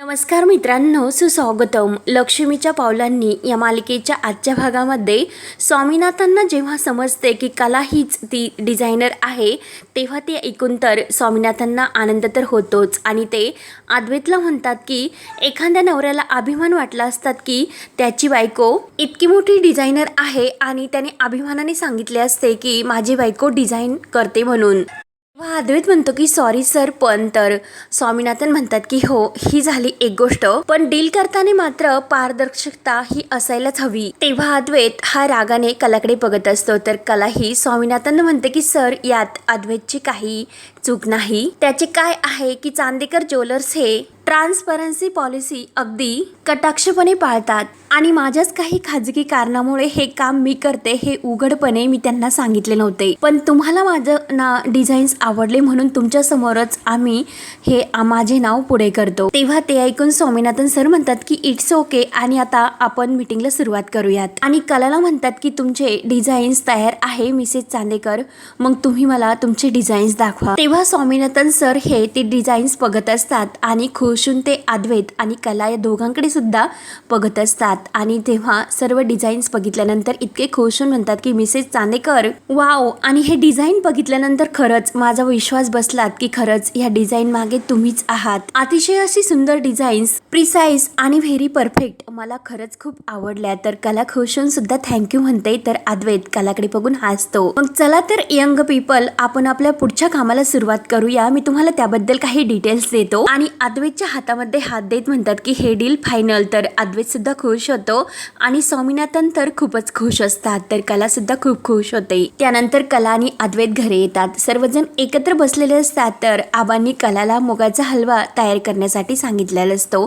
नमस्कार मित्रांनो सुस्वागतम. लक्ष्मीच्या पावलांनी या मालिकेच्या आजच्या भागामध्ये स्वामीनाथांना जेव्हा समजते की कला हीच ती डिझायनर आहे तेव्हा ते ऐकून तर स्वामीनाथांना आनंद तर होतोच. आणि ते आद्वेतला म्हणतात की एखाद्या नवऱ्याला अभिमान वाटला असतात की त्याची बायको इतकी मोठी डिझायनर आहे आणि त्याने अभिमानाने सांगितले असते की माझी बायको डिझाईन करते म्हणून. तेव्हा अद्वैत म्हणतो की सॉरी सर पण तर स्वामीनाथन म्हणतात की हो ही झाली एक गोष्ट. पण डील करताना मात्र पारदर्शकता ही असायलाच हवी. तेव्हा अद्वैत हा रागाने कलाकडे बघत असतो. तर कला ही स्वामीनाथन म्हणते की सर यात अद्वैतची काही चूक नाही. त्याचे काय आहे की चांदेकर ज्वेलर्स हे ट्रान्सपरन्सी पॉलिसी अगदी कटाक्षपणे पाळतात. आणि माझ्याच काही खाजगी कारणामुळे हे काम मी करते हे उघडपणे मी त्यांना सांगितले नव्हते. पण तुम्हाला माझं ना डिझाईन्स आवडले म्हणून तुमच्या समोरच आम्ही हे माझे नाव पुढे करतो. तेव्हा ते ऐकून स्वामीनाथन सर म्हणतात की इट्स ओके आणि आता आपण मीटिंगला सुरुवात करूयात. आणि कलाला म्हणतात की तुमचे डिझाईन्स तयार आहे मिसेस चांदेकर. मग तुम्ही मला तुमचे डिझाईन्स दाखवा. तेव्हा स्वामीनाथन सर हे ते डिझाईन्स बघत असतात आणि खुशून ते अद्वैत आणि कला या दोघांकडे सुद्धा बघत असतात. आणि तेव्हा सर्व डिझाईन्स बघितल्यानंतर इतके खुश होऊन म्हणतात की मिसेस चांदेकर वाव आणि हे डिझाईन बघितल्यानंतर खरंच माझा विश्वास बसलात की खरंच ह्या डिझाईन मागे तुम्हीच आहात. अतिशय अशी सुंदर डिझाईन्स प्रिसाईज आणि व्हेरी परफेक्ट मला खरंच खूप आवडल्या. तर कला खुश होऊन सुद्धा थँक्यू म्हणते. तर अद्वैत कलाकडे बघून हसतो. मग चला तर यंग पीपल आपण आपल्या पुढच्या कामाला सुरुवात करूया. मी तुम्हाला त्याबद्दल काही डिटेल्स देतो. आणि अद्वैतच्या हातामध्ये हात देत म्हणतात की हे डील फायनल तर अद्वैतसुद्धा खुश होतो आणि स्वामीनाथन तर खूपच खुश असतात. तर कलासुद्धा खूप खुश होते. त्यानंतर कला आणि अद्वैत घरी येतात. सर्वजण एकत्र बसलेले असतात. तर आबांनी कलाला मुगाचा हलवा तयार करण्यासाठी सांगितलेला असतो.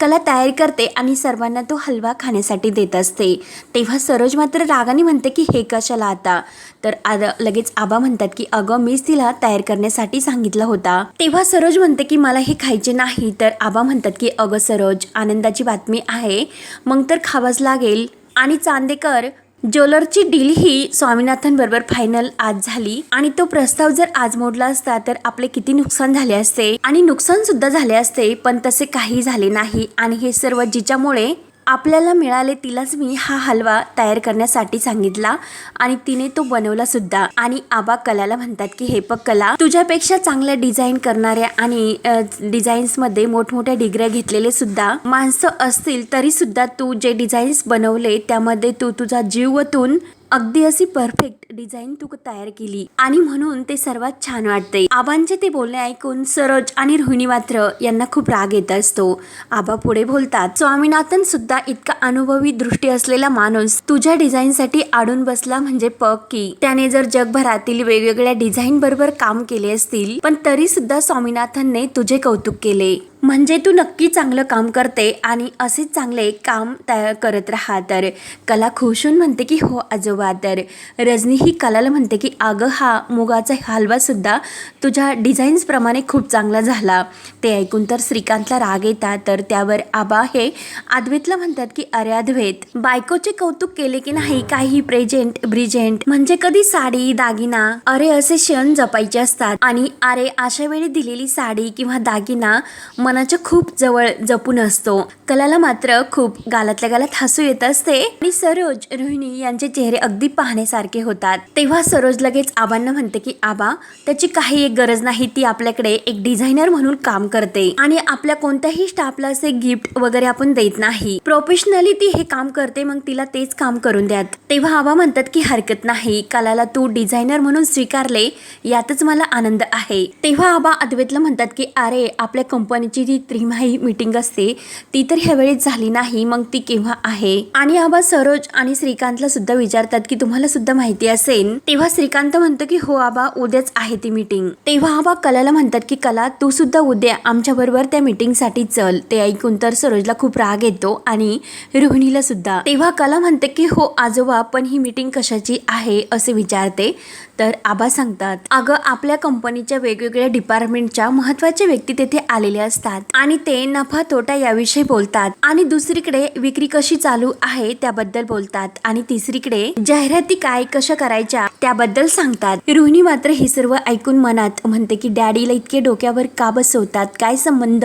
कला तयार करते आणि सर्वांना तो हलवा खाण्यासाठी देत असते. तेव्हा सरोज मात्र रागाने म्हणते की हे कशाला आता? तर आद लगेच आबा म्हणतात की अगं मीच तिला तयार करण्यासाठी सांगितला होता. तेव्हा सरोज म्हणते की मला हे खायचे नाही. तर आबा म्हणतात की अगं सरोज आनंदाची बातमी आहे. मग तर खावाच लागेल. आणि चांदेकर ज्वेलरची डील ही स्वामीनाथन बरोबर फायनल आज झाली. आणि तो प्रस्ताव जर आज मोडला असता तर आपले किती नुकसान झाले असते. आणि नुकसान सुद्धा झाले असते पण तसे काही झाले नाही. आणि हे सर्व जिच्यामुळे आपल्याला मिळाले तिलाच मी हा हलवा तयार करण्यासाठी सांगितला आणि तिने तो बनवला सुद्धा. आणि आबा कलाला म्हणतात की हे बघ कला तुझ्यापेक्षा चांगल्या डिझाईन करणाऱ्या आणि डिझाईन्समध्ये मोठमोठ्या डिग्र्या घेतलेले सुद्धा माणसं असतील तरी सुद्धा तू जे डिझाईन्स बनवले त्यामध्ये तू तुझा जीवतून अगदी अशी परफेक्ट डिझाईन तू तयार केली. आणि म्हणून ते सर्वात छान वाटते आबांचे ते बोलणे ऐकून सरोज आणि रोहिणी मात्र यांना खूप राग येत असतो. आबा पुढे बोलतात स्वामीनाथन सुद्धा इतका अनुभवी दृष्टी असलेला माणूस तुझ्या डिझाईनसाठी आडून बसला म्हणजे पग की. त्याने जर जगभरातील वेगवेगळ्या डिझाईन बरोबर काम केले असतील पण तरी सुद्धा स्वामीनाथनने तुझे कौतुक केले. म्हणजे तू नक्की चांगलं काम करते आणि असेच चांगले काम तयार करत राहा तर कला खुशून म्हणते की हो आजोबा तर. रजनी ही कलाला म्हणते की अगं हा मुगाचा हलवासुद्धा तुझ्या डिझाईन्सप्रमाणे खूप चांगला झाला. ते ऐकून तर श्रीकांतला राग येतात तर त्यावर आबा हे अद्वैतला म्हणतात की अरे अद्वैत बायकोचे कौतुक केले की नाही काही प्रेझेंट ब्रिजेंट म्हणजे कधी साडी दागिना अरे असे क्षण जपायचे असतात आणि अरे अशा वेळी दिलेली साडी किंवा दागिना मनाच्या खूप जवळ जपून असतो. कलाला मात्र खूप गालातल्या गालात हसू येत असते आणि सरोज रोहिणी यांचे चेहरे अगदी पाहण्यासारखे होतात. तेव्हा सरोज लगेच आबांना म्हणते की आबा त्याची काही एक गरज नाही ती आपल्याकडे एक डिझायनर म्हणून काम करते आणि आपल्या कोणत्याही स्टाफला असे गिफ्ट वगैरे आपण देत नाही. प्रोफेशनली ती हे काम करते मग तिला तेच काम करून द्यात. तेव्हा आबा म्हणतात की हरकत नाही कलाला तू डिझायनर म्हणून स्वीकारले यातच मला आनंद आहे. तेव्हा आबा अद्वैतला म्हणतात की अरे आपल्या कंपनीची जी त्रिमाही मीटिंग असते ती तर ह्यावेळेस झाली नाही मग ती केव्हा आहे? आणि आबा सरोज आणि श्रीकांतला सुद्धा विचारतात की तुम्हाला सुद्धा माहिती असते असेल तेव्हा श्रीकांत म्हणतो की हो आबा उद्याच आहे ती मीटिंग तेव्हा आबा कलाला म्हणतात की कला तू सुद्धा उद्या आमच्या बरोबर त्या मीटिंगसाठी चल. ते ऐकून तर सरोजला खूप राग येतो आणि रोहिणीला सुद्धा. तेव्हा कला म्हणते की हो आजोबा पण ही मीटिंग कशाची आहे? असे विचारते. तर आबा सांगतात अगं आपल्या कंपनीच्या वेगवेगळ्या डिपार्टमेंटच्या महत्त्वाच्या व्यक्ती तेथे आलेले असतात आणि ते नफा तोटा याविषयी बोलतात आणि दुसरीकडे विक्री कशी चालू आहे त्याबद्दल बोलतात आणि तिसरीकडे जाहिराती काय कशा करायच्या त्याबद्दल सांगतात. रोहिणी मात्र हे सर्व ऐकून मनात म्हणते की डॅडीला इतके डोक्यावर का बसवतात? काय संबंध?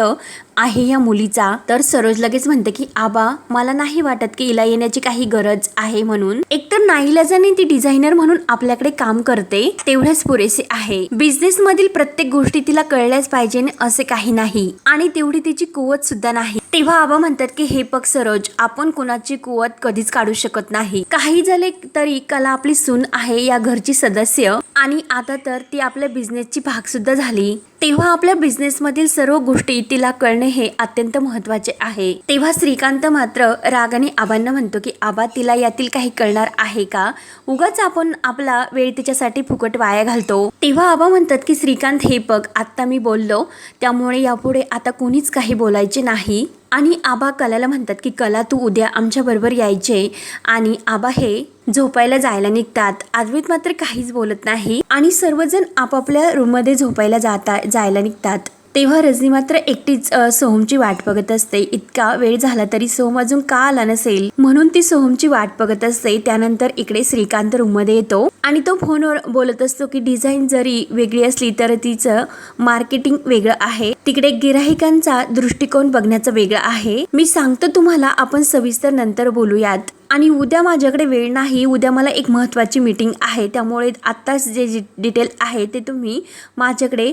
आहे या मुलीचा. तर सरोज लगेच म्हणते की आबा मला नाही वाटत की इला येण्याची काही गरज आहे म्हणून. एकतर नाईलाजाने ती डिझायनर म्हणून आपल्याकडे काम करते तेवढेच पुरेसे आहे. बिझनेस मधील प्रत्येक गोष्टी तिला कळल्याच पाहिजे असे काही नाही. आणि तेवढी तिची कुवत सुद्धा नाही. तेव्हा आबा म्हणतात की हे पग सरोज आपण कुणाची कुवत कधीच काढू शकत नाही. काही झाले तरी कला आपली सून आहे या घरची सदस्य आणि आता तर ती आपल्या बिझनेसची भाग सुद्धा झाली. तेव्हा आपल्या बिझनेसमधील सर्व गोष्टी तिला कळणे हे अत्यंत महत्त्वाचे आहे. तेव्हा श्रीकांत मात्र रागाने आबांना म्हणतो की आबा तिला यातील काही कळणार आहे का? उगाच आपण आपला वेळ तिच्यासाठी फुकट वाया घालतो. तेव्हा आबा म्हणतात की श्रीकांत हे बघ आत्ता मी बोललो. त्यामुळे यापुढे आता कोणीच काही बोलायचे नाही. आणि आबा कलाला म्हणतात की कला तू उद्या आमच्या बरोबर यायचे. आणि आबा हे झोपायला जायला निघतात. अद्वैत मात्र काहीच बोलत नाही. आणि सर्वजण आपापल्या रूममध्ये झोपायला जाता जायला निघतात. तेव्हा रजनी मात्र एकटीच सोहमची वाट बघत असते. इतका वेळ झाला तरी सोहम अजून का आला नसेल? म्हणून ती सोहमची वाट बघत असते. त्यानंतर इकडे श्रीकांत रूममध्ये येतो आणि तो फोनवर बोलत असतो की डिझाईन जरी वेगळी असली तर तिचं मार्केटिंग वेगळं आहे. तिकडे गिराहिकांचा दृष्टिकोन बघण्याचं वेगळं आहे. मी सांगतो तुम्हाला आपण सविस्तर नंतर बोलूयात. आणि उद्या माझ्याकडे वेळ नाही. उद्या मला एक महत्त्वाची मीटिंग आहे. त्यामुळे आत्ताच जे जी डिटेल आहे ते तुम्ही माझ्याकडे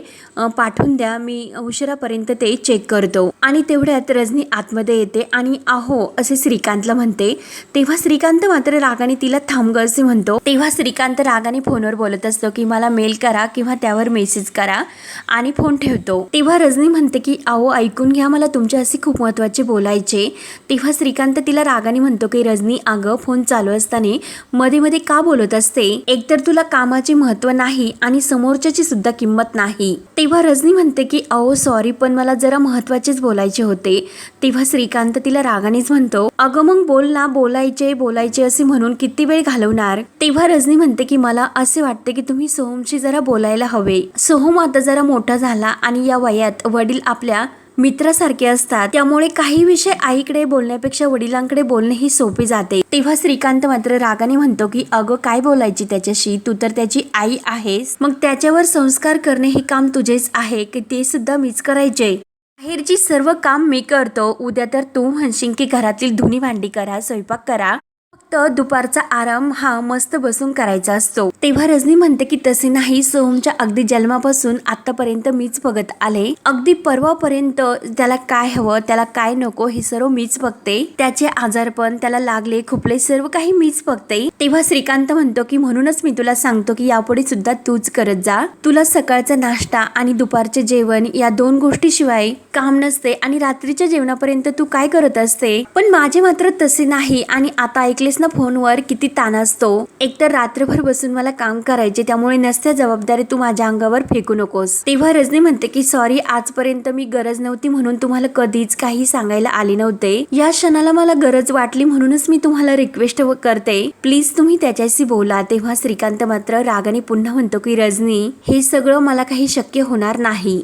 पाठवून द्या. मी उशिरापर्यंत ते चेक करतो. आणि तेवढ्यात रजनी आतमध्ये येते आणि आहो असे श्रीकांतला म्हणते तेव्हा श्रीकांत मात्र रागाने तिला थांबग असे म्हणतो. तेव्हा श्रीकांत रागाने फोनवर बोलत असतो की मला मेल करा किंवा त्यावर मेसेज करा आणि फोन ठेवतो. तेव्हा रजनी म्हणते की आहो ऐकून घ्या मला तुमच्याशी खूप महत्त्वाचे बोलायचे. तेव्हा श्रीकांत तिला रागाने म्हणतो की रजनी अगं फोन चालू असताना मध्ये मध्ये का बोलत असते? एकतर तुला कामाचे महत्त्व नाही आणि समोरच्याची सुद्धा किंमत नाही. तेव्हा रजनी म्हणते की अहो सॉरी पण मला जरा महत्वाचेच बोलायचे होते. तेव्हा श्रीकांत तिला रागानेच म्हणतो अगं मग बोल ना बोलायचे बोलायचे असे म्हणून किती वेळ घालवणार? तेव्हा रजनी म्हणते की मला असे वाटते की तुम्ही सोहमशी जरा बोलायला हवे. सोहम आता जरा मोठा झाला आणि या वयात वडील आपल्या मित्रासारखे असतात. त्यामुळे काही विषय आईकडे बोलण्यापेक्षा वडिलांकडे बोलणे ही सोपे जाते. तेव्हा श्रीकांत मात्र रागाने म्हणतो की अगं काय बोलायची त्याच्याशी? तू तर त्याची आई आहेस. मग त्याच्यावर संस्कार करणे हे काम तुझेच आहे की ते सुद्धा मीच करायचे? बाहेरची सर्व काम मी करतो. उद्या तर तू म्हणशील की घरातील धुनी भांडी करा स्वयंपाक करा. तर दुपारचा आराम हा मस्त बसून करायचा असतो. तेव्हा रजनी म्हणते की तसे नाही सोहमच्या अगदी जन्मापासून आतापर्यंत मीच बघत आले. अगदी परवापर्यंत त्याला काय हवं त्याला काय नको हे सर्व मीच बघते. त्याचे आजारपण त्याला लागले खुपले सर्व काही मीच बघते. तेव्हा श्रीकांत म्हणतो की म्हणूनच मी तुला सांगतो की यापुढे सुद्धा तूच करत जा. तुला सकाळचा नाश्ता आणि दुपारचे जेवण या दोन गोष्टीशिवाय काम नसते आणि रात्रीच्या जेवणापर्यंत तू काय करत असते? पण माझे मात्र तसे नाही आणि आता ऐकलेस ना फोनवर किती ताण असतो. एकतर रात्रभर बसून मला काम करायचे त्यामुळे नसत्या जबाबदारी तू माझ्या अंगावर फेकू नकोस. तेव्हा रजनी म्हणते की सॉरी आजपर्यंत मी गरज नव्हती म्हणून तुम्हाला कधीच काही सांगायला आले नव्हते. या क्षणाला मला गरज वाटली म्हणूनच मी तुम्हाला रिक्वेस्ट करते. प्लीज तुम्ही त्याच्याशी बोला. तेव्हा श्रीकांत मात्र रागाने पुन्हा म्हणतो की रजनी हे सगळं मला काही शक्य होणार नाही.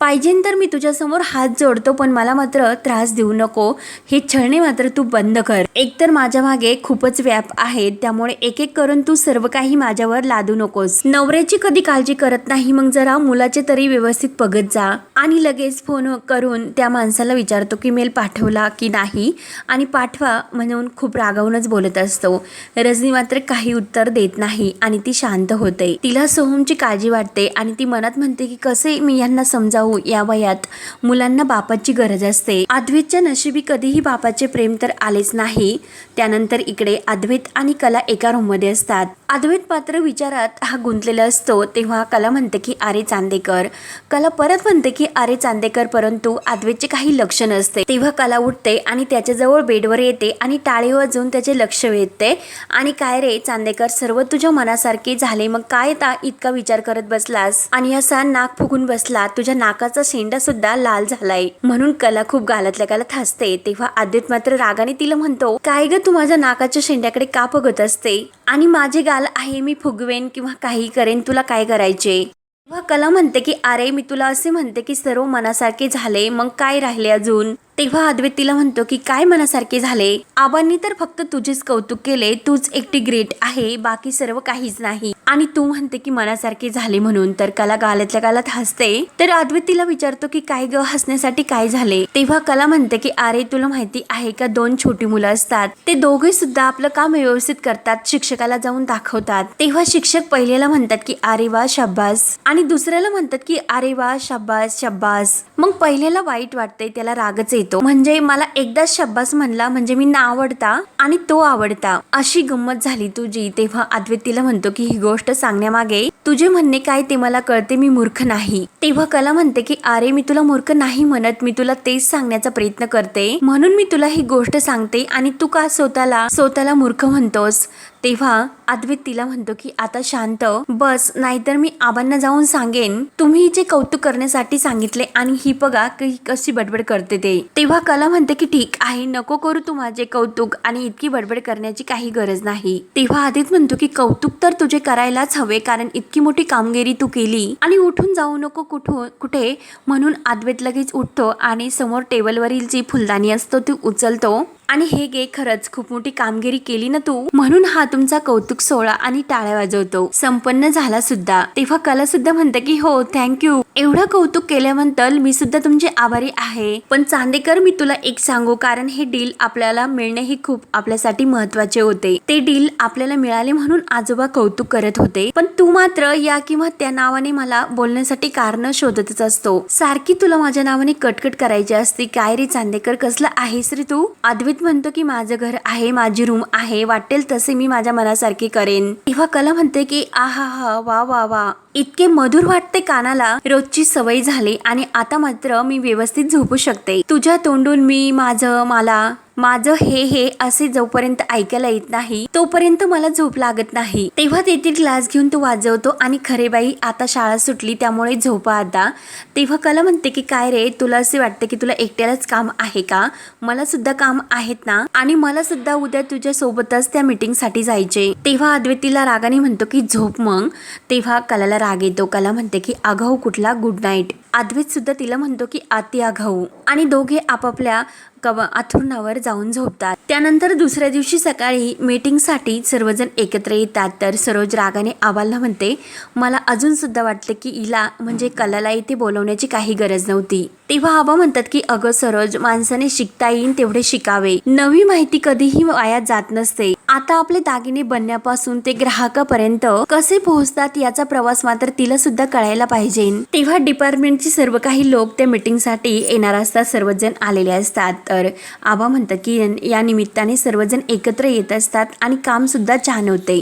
पाहिजे तर मी तुझ्यासमोर हात जोडतो पण मला मात्र त्रास देऊ नको. हे छळणे मात्र तू बंद कर. एकतर माझ्या मागे खूपच व्याप आहे त्यामुळे एक एक करून तू सर्व काही माझ्यावर लादू नकोस. नवऱ्याची कधी काळजी करत नाही मग जरा मुलाचे तरी व्यवस्थित बघत जा. आणि लगेच फोन करून त्या माणसाला विचारतो की मेल पाठवला की नाही? आणि पाठवा म्हणून खूप रागावूनच बोलत असतो. रजनी मात्र काही उत्तर देत नाही आणि ती शांत होते. तिला सोहमची काळजी वाटते आणि ती मनात म्हणते की कसे मी यांना समजावू या वयात. मुलांना बापाची गरज असते. अद्वैतच्या नशिबी कधीही बापाचे प्रेम तर आलेच नाही. त्यानंतर इकडे अद्वैत आणि कला एका रूममध्ये असतात. अद्वैत पात्र विचारात हा गुंतलेला असतो तेव्हा कला म्हणते की अरे चांदेकर. कला परत म्हणते की अरे चांदेकर परंतु अद्वैतचे काही लक्ष नसते तेव्हा कला उठते आणि त्याच्याजवळ बेडवर येते आणि टाळी वाजवून त्याचे लक्ष वेधते. आणि काय रे चांदेकर सर्व तुझ्या मनासारखे झाले मग काय ता इतका विचार करत बसलास? आणि असा नाक फुगून बसला तुझ्या नाक नाकाचा शेंडा सुद्धा लाल झालाय. म्हणून कला खूप गालातल्या गालात हसते. तेव्हा आदित्य मात्र रागाने तिला म्हणतो काय ग तू माझ्या नाकाच्या शेंड्याकडे का बघत असते? आणि माझे गाल आहे मी फुगवेन किंवा काही करेन तुला काय करायचे? तेव्हा कला म्हणते की अरे मी तुला असे म्हणते की सर्व मनासारखे झाले. मग काय राहिले अजून? तेव्हा अद्वैत तिला म्हणतो की काय मनासारखे झाले? आबांनी तर फक्त तुझेच कौतुक केले. तूच एकटी ग्रेट आहे. बाकी सर्व काहीच नाही. आणि तू म्हणते की मनासारखे झाले म्हणून तर कला गालातल्या गालात हसते. तर अद्वैत तिला विचारतो की काय ग? हसण्यासाठी काय झाले? तेव्हा कला म्हणते की अरे तुला माहिती आहे का? दोन छोटी मुलं असतात. ते दोघे सुद्धा आपलं काम व्यवस्थित करतात. शिक्षकाला जाऊन दाखवतात. तेव्हा शिक्षक पहिल्याला म्हणतात की अरे वा शब्बास. आणि दुसऱ्याला म्हणतात की अरे वा शब्बास शब्बास. मग पहिल्याला वाईट वाटतंय. त्याला रागच येतो म्हणजे मला एकदाच शब्बास म्हणला म्हणजे मी ना आवडता आणि तो आवडता. अशी गंमत झाली तुझी. तेव्हा अद्वैत तिला म्हणतो की ही गोष्ट सांगण्यामागे तुझे म्हणणे काय ते मला कळते. मी मूर्ख नाही. तेव्हा कला म्हणते की अरे मी तुला मूर्ख नाही म्हणत. मी तुला तेच सांगण्याचा प्रयत्न करते. म्हणून मी तुला ही गोष्ट सांगते आणि तू का स्वतःला स्वतःला मूर्ख म्हणतोस? तेव्हा अद्वैत तिला म्हणतो की आता शांत बस नाहीतर मी आबांना जाऊन सांगेन. तुम्ही जे कौतुक करण्यासाठी सांगितले आणि ही बघा की कशी बडबड करते ते. तेव्हा कला म्हणते की ठीक आहे नको करू तू माझे कौतुक आणि इतकी बडबड करण्याची काही गरज नाही. तेव्हा आदित म्हणतो की कौतुक तर तुझे करायलाच हवे कारण इतकी मोठी कामगिरी तू केली आणि उठून जाऊ नको कुठून कुठे. म्हणून अद्वैत लगेच उठतो आणि समोर टेबलवरील जी फुलदाणी असतो ती उचलतो. आणि हे गे खरंच खूप मोठी कामगिरी केली ना तू? म्हणून हा तुमचा कौतुक सोहळा आणि टाळ्या वाजवतो. संपन्न झाला सुद्धा तेव्हा कला सुद्धा म्हणते की हो थँक्यू एवढं कौतुक केल्यानंतर मी सुद्धा तुमचे आभारी आहे. पण चांदेकर मी तुला एक सांगू कारण हे डील आपल्याला मिळणे हे खूप आपल्यासाठी महत्त्वाचे होते. ते डील आपल्याला मिळाले म्हणून आजोबा कौतुक करत होते. पण तू मात्र या किंवा त्या नावाने मला बोलण्यासाठी कारण शोधतच असतो. सारखी तुला माझ्या नावाने कटकट करायची असती. काय रे चांदेकर कसलं आहेस रे तू? अद्वैत म्हणतो की माझं घर आहे माझी रूम आहे वाटेल तसे मी माझ्या मनासारखी करेन. तेव्हा कला म्हणते की आहा हा वा वा वा. इतके मधुर वाटते कानाला. रोजची सवय झाली आणि आता मात्र मी व्यवस्थित झोपू शकते. तुझ्या तोंडून मी माझं मला माझं हे हे असे जोपर्यंत ऐकायला येत नाही तोपर्यंत मला झोप लागत नाही. तेव्हा तेथील ग्लास घेऊन तो वाजवतो आणि खरे बाई आता शाळा सुटली त्यामुळे झोपा आता. तेव्हा कला म्हणते की काय रे तुला असे वाटते की तुला एकट्यालाच काम आहे का? मला सुद्धा काम आहेत ना? आणि मला सुद्धा उद्या तुझ्या सोबतच त्या मीटिंगसाठी जायचे तेव्हा अद्वैतीला रागाने म्हणतो की झोप मग. तेव्हा कलाला राग येतो. कला म्हणते की आगाऊ कुठला? गुड नाईट अद्वैत सुद्धा तिला म्हणतो की आत्या आघाऊ आणि दोघे आपापल्या कव आथुरणावर जाऊन झोपतात. त्यानंतर दुसऱ्या दिवशी सकाळी मीटिंगसाठी सर्वजण एकत्र येतात. तर सरोज रागाने आबालला म्हणते मला अजून सुद्धा वाटते की हिला म्हणजे कलाला इथे बोलवण्याची काही गरज नव्हती. तेव्हा आबा म्हणतात की अगं सरोज माणसाने शिकता येईल तेवढे शिकावे. नवी माहिती कधीही वाया जात नसते. आता आपले दागिने बनण्यापासून ते ग्राहकापर्यंत कसे पोहोचतात याचा प्रवास मात्र तिला सुद्धा कळायला पाहिजे. तेव्हा डिपार्टमेंट डिपार्टमेंटचे सर्व काही लोक त्या मीटिंगसाठी येणार असतात सर्वजण आलेले असतात. तर आबा म्हणतात की या निमित्ताने सर्वजण एकत्र येत असतात आणि काम सुद्धा छान होते.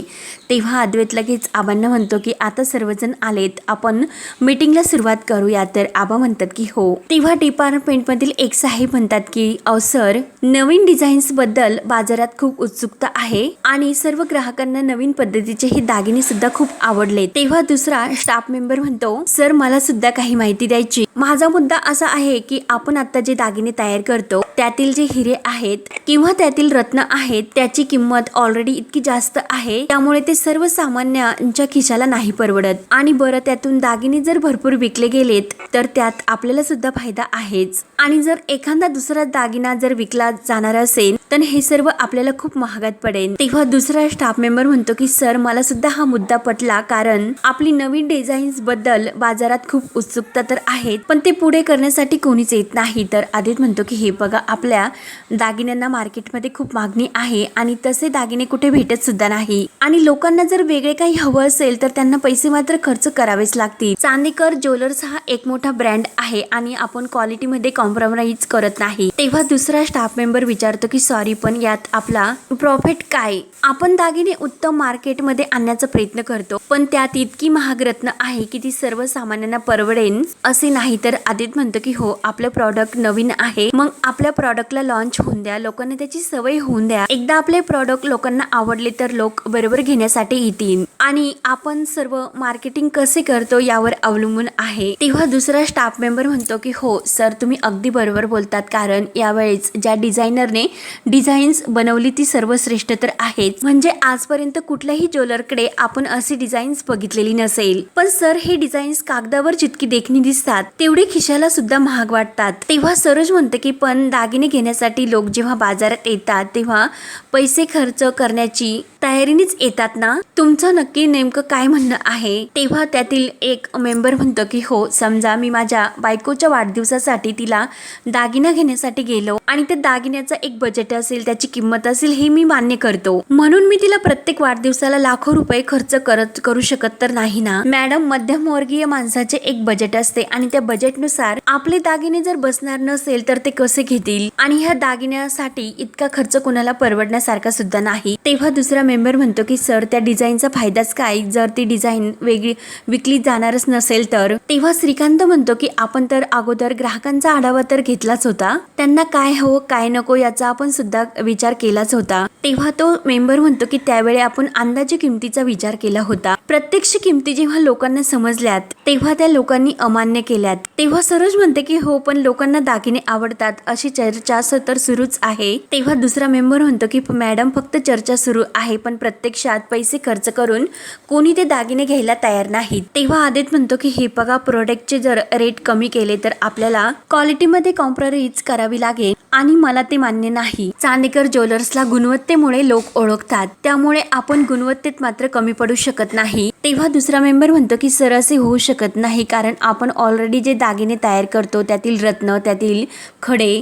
तेव्हा अद्वैत लगेच आबांना म्हणतो की आता सर्वजण आलेत आपण मीटिंगला सुरुवात करूया. तर आबा म्हणतात की हो. तेव्हा डिपार्टमेंटमधील एक साहेब म्हणतात की अवसर सर नवीन डिझाईन्सबद्दल बाजारात खूप उत्सुकता आहे आणि सर्व ग्राहकांना नवीन पद्धतीचे हे दागिने सुद्धा खूप आवडले तेव्हा दुसरा स्टाफ मेंबर म्हणतो सर मला सुद्धा काही माहिती द्यायची. माझा मुद्दा असा आहे की आपण आता जे दागिने तयार करतो त्यातील जे हिरे आहेत किंवा त्यातील रत्न आहेत त्याची किंमत ऑलरेडी इतकी जास्त आहे त्यामुळे ते सर्वसामान्यांच्या खिशाला नाही परवडत. आणि बरं त्यातून दागिने जर भरपूर विकले गेलेत तर त्यात आपल्याला सुद्धा फायदा आहेच. आणि जर एखादा दुसरा दागिना जर विकला जाणार असेल तर हे सर्व आपल्याला खूप महागात पडेल. तेव्हा दुसरा स्टाफ मेंबर म्हणतो की सर मला सुद्धा हा मुद्दा पटला कारण आपली नवीन डिझाईन्सबद्दल बाजारात खूप उत्सुकता तर आहेत पण ते पुढे करण्यासाठी कोणीच येत नाही. तर आदित म्हणतो की हे बघा आपल्या दागिन्यांना मार्केटमध्ये खूप मागणी आहे आणि तसे दागिने कुठे भेटत सुद्धा नाही. आणि लोकांना जर वेगळे काही हवं असेल तर त्यांना पैसे मात्र खर्च करावेच लागतील. चांदेकर ज्वेलर्स हा एक मोठा ब्रँड आहे आणि आपण क्वालिटीमध्ये कॉम्प्रोमाइज करत नाही. तेव्हा दुसरा स्टाफ मेंबर विचारतो की सॉरी पण यात आपला प्रॉफिट काय? आपण दागिने उत्तम मार्केटमध्ये आणण्याचा प्रयत्न करतो पण त्यात इतकी महाग रत्न आहे की ती सर्वसामान्यांना परवडेन असे नाही. तर आदित म्हणतो की हो आपलं प्रॉडक्ट नवीन आहे. मग आपल्या प्रॉडक्टला लॉन्च होऊन द्या. लोकांना त्याची सवय होऊन द्या. एकदा आपले प्रॉडक्ट लोकांना आवडले तर लोक बरोबर घेण्यासाठी येतील. आणि आपण सर्व मार्केटिंग कसे करतो यावर अवलंबून आहे. तेव्हा दुसरा स्टाफ मेंबर म्हणतो की हो सर तुम्ही अगदी बरोबर बोलतात. कारण यावेळेस ज्या डिझायनरने डिझाईन्स बनवली ती सर्वश्रेष्ठ तर आहेच म्हणजे आजपर्यंत कुठल्याही ज्वेलरकडे आपण अशी डिझाईन्स बघितलेली नसेल. पण सर हे डिझाईन्स कागदावर जितकी देखणी दिसतात तेवढे खिशाला सुद्धा महाग वाटतात. तेव्हा सरोज म्हणते की पण दागिने घेण्यासाठी लोक जेव्हा बाजारात येतात तेव्हा पैसे खर्च करण्याची तयारीनेच येतात ना? तुमचं नक्की नेमकं काय म्हणणं आहे? तेव्हा त्यातील एक मेंबर म्हणतो की हो समजा मी माझ्या बायकोच्या वाढदिवसासाठी तिला दागिना घेण्यासाठी गेलो आणि त्या दागिन्याचा एक बजेट असेल त्याची किंमत असेल हे मी मान्य करतो. म्हणून मी तिला प्रत्येक वाढदिवसाला लाखो रुपये खर्च करत करू शकत तर नाही ना? मॅडम मध्यमवर्गीय माणसाचे एक बजेट असते आणि त्या बजेटनुसार आपले दागिने जर बसणार नसेल तर ते कसे घेतील? आणि ह्या दागिन्यासाठी इतका खर्च कुणाला परवडण्यासारखा सुद्धा नाही. तेव्हा दुसरा मेंबर म्हणतो की सर त्या डिझाईनचा फायदाच काय? जर ती डिझाईन वेगळी विकली जाणारच नसेल तर. तेव्हा श्रीकांत म्हणतो की आपण तर अगोदर ग्राहकांचा आढावा तर घेतलाच होता. त्यांना काय हो काय नको याचा आपण सुद्धा विचार केलाच होता. तेव्हा तो मेंबर म्हणतो की त्यावेळी आपण अंदाजे किमतीचा विचार केला होता. प्रत्यक्ष किमती जेव्हा लोकांना समजल्यात तेव्हा त्या लोकांनी अमान्य केल्यात. तेव्हा सरोज म्हणते की हो पण लोकांना दागिने आवडतात अशी चर्चा स- तर सुरूच आहे. तेव्हा दुसरा मेंबर म्हणतो की मॅडम फक्त चर्चा सुरू आहे पण प्रत्यक्षात पैसे खर्च करून कोणी ते दागिने घ्यायला तयार नाहीत. तेव्हा आदित म्हणतो की हे बघा प्रोडक्टचे जर रेट कमी केले तर आपल्याला क्वालिटीमध्ये कॉम्प्रोमाइज करावी लागेल आणि मला ते मान्य नाही. चांदेकर ज्वेलर्सला गुणवत्तेमुळे लोक ओळखतात. त्यामुळे आपण गुणवत्तेत मात्र कमी पडू शकत नाही. तेव्हा दुसरा मेंबर म्हणतो की सर असे होऊ शकत नाही कारण आपण ऑलरेडी जे दागिने तयार करतो त्यातील रत्न त्यातील खडे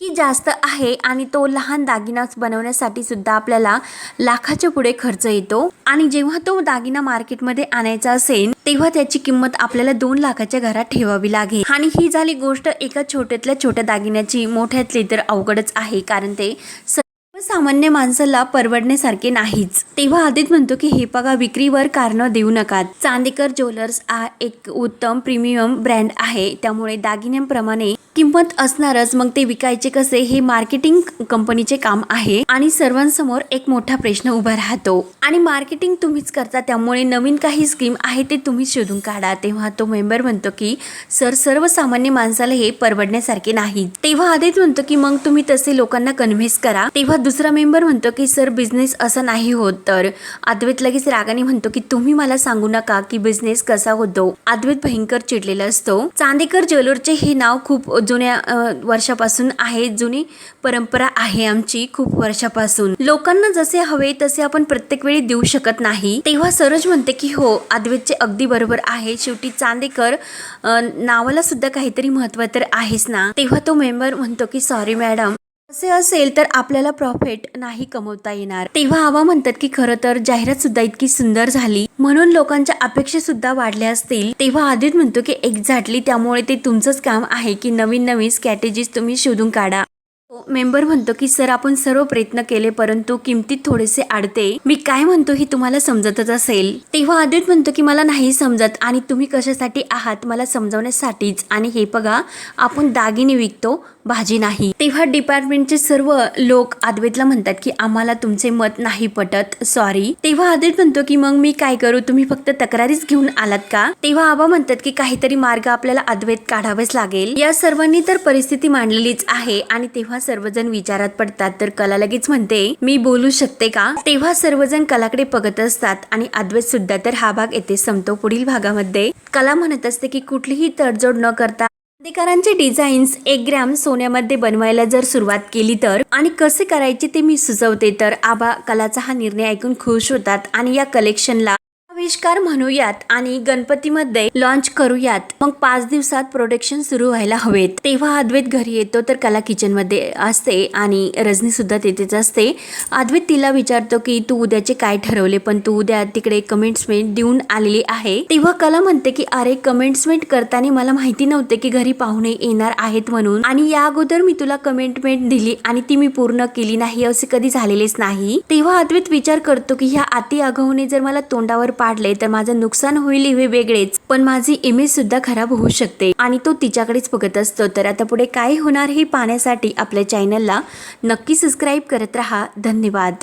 की जास्त आहे आणि तो लहान दागिना बनवण्यासाठी सुद्धा आपल्याला लाखाच्या पुढे खर्च येतो. आणि जेव्हा तो दागिना मार्केटमध्ये आणायचा असेल तेव्हा त्याची किंमत आपल्याला दोन लाखाच्या घरात ठेवावी लागेल. आणि ही झाली गोष्ट एका छोट्यातल्या छोट्या दागिन्याची. मोठ्यातली तर अवघडच आहे कारण ते सामान्य माणसाला परवडण्यासारखे नाहीच. तेव्हा आदित म्हणतो की हे बघा विक्रीवर कारण देऊ नका चांदेकर ज्वेलर्स हा एक उत्तम प्रीमियम ब्रँड आहे. त्यामुळे दागिन्यांप्रमाणे किंमत असणारच मग ते विकायचे कसे हे मार्केटिंग कंपनीचे काम आहे. आणि सर्वांसमोर एक मोठा प्रश्न उभा राहतो. आणि मार्केटिंग तुम्हीच करता त्यामुळे नवीन काही स्कीम आहे ते तुम्हीच शोधून काढा. तेव्हा तो मेंबर म्हणतो की सर सर्वसामान्य माणसाला हे परवडण्यासारखे नाही. तेव्हा आदित म्हणतो की मग तुम्ही तसे लोकांना कन्व्हिन्स करा. तेव्हा दुसरा मेंबर म्हणतो की सर बिझनेस असा नाही होत तर. अद्वैत लगेच रागाने म्हणतो की तुम्ही मला सांगू नका की बिझनेस कसा होतो. अद्वैत भयंकर चिडलेला असतो. चांदेकर ज्वेलरचे हे नाव खूप जुन्या वर्षापासून आहे जुनी परंपरा आहे आमची खूप वर्षापासून. लोकांना जसे हवे तसे आपण प्रत्येक वेळी देऊ शकत नाही. तेव्हा सरोज म्हणते की हो अद्वैतचे अगदी बरोबर आहे. शेवटी चांदेकर नावाला सुद्धा काहीतरी महत्त्व तर आहेच ना? तेव्हा तो मेंबर म्हणतो की सॉरी मॅडम असे असेल तर आपल्याला प्रॉफिट नाही कमवता येणार. तेव्हा हवा म्हणतात की खरं तर जाहिरात सुद्धा इतकी सुंदर झाली. म्हणून लोकांच्या अपेक्षा सुद्धा वाढल्या असतील. तेव्हा आदित म्हणतो की एक्झॅक्टली त्यामुळे ते तुमचंच काम आहे की नवीन नवीन स्ट्रॅटेजीज तुम्ही शोधून काढा. हो, मेंबर म्हणतो की सर आपण सर्व प्रयत्न केले परंतु किमतीत थोडेसे अडते. मी काय म्हणतो हे तुम्हाला समजतच असेल. तेव्हा आदित म्हणतो की मला नाही समजत आणि तुम्ही कशासाठी आहात? मला समजवण्यासाठीच. आणि हे बघा आपण दागिने विकतो भाजी नाही. तेव्हा डिपार्टमेंटचे सर्व लोक आदवेतला म्हणतात की आम्हाला तुमचे मत नाही पटत. सॉरी तेव्हा आदित म्हणतो की मग मी काय करू? तुम्ही फक्त तक्रारीच घेऊन आलात का? तेव्हा आबा म्हणतात की काहीतरी मार्ग आपल्याला अद्वैत काढावेच लागेल. या सर्वांनी तर परिस्थिती मांडलेलीच आहे. आणि तेव्हा सर्वजण विचारात पडतात. तर कला लगेच म्हणते मी बोलू शकते का? तेव्हा सर्वजण कलाकडे बघत असतात आणि अद्वैत सुद्धा. तर हा भाग येथे संपतो पुढील भागामध्ये. कला म्हणत असते की कुठलीही तडजोड न करता अधिकारांचे डिझाईन्स एक ग्रॅम सोन्यामध्ये बनवायला जर सुरुवात केली तर आणि कसे करायचे ते मी सुचवते. तर आबा कलाचा हा निर्णय ऐकून खुश होतात आणि या कलेक्शनला आविष्कार म्हणूयात आणि गणपतीमध्ये लॉन्च करूयात. मग पाच दिवसात प्रोडक्शन सुरू व्हायला हवेत. तेव्हा अद्वैत घरी येतो तर कला किचनमध्ये असते आणि रजनी सुद्धा तिथेच असते. अद्वैत तिला विचारतो की तू उद्याचे काय ठरवले? पण तू उद्या तिकडे कमेंट्समेंट देऊन आलेली आहे. तेव्हा कला म्हणते की अरे कमेंट्समेंट करताना मला माहिती नव्हते की घरी पाहुणे येणार आहेत म्हणून. आणि या अगोदर मी तुला कमेंटमेंट दिली आणि ती मी पूर्ण केली नाही असे कधी झालेलेच नाही. तेव्हा अद्वैत विचार करतो की ह्या अति आगाऊने जर मला तोंडावर काढले तर माझं नुकसान होईल हे वेगळेच. पण माझी इमेज सुद्धा खराब होऊ शकते आणि तो तिच्याकडेच बघत असतो. तर आता पुढे काय होणार हे पाहण्यासाठी आपल्या चॅनलला नक्की सबस्क्राईब करत राहा. धन्यवाद.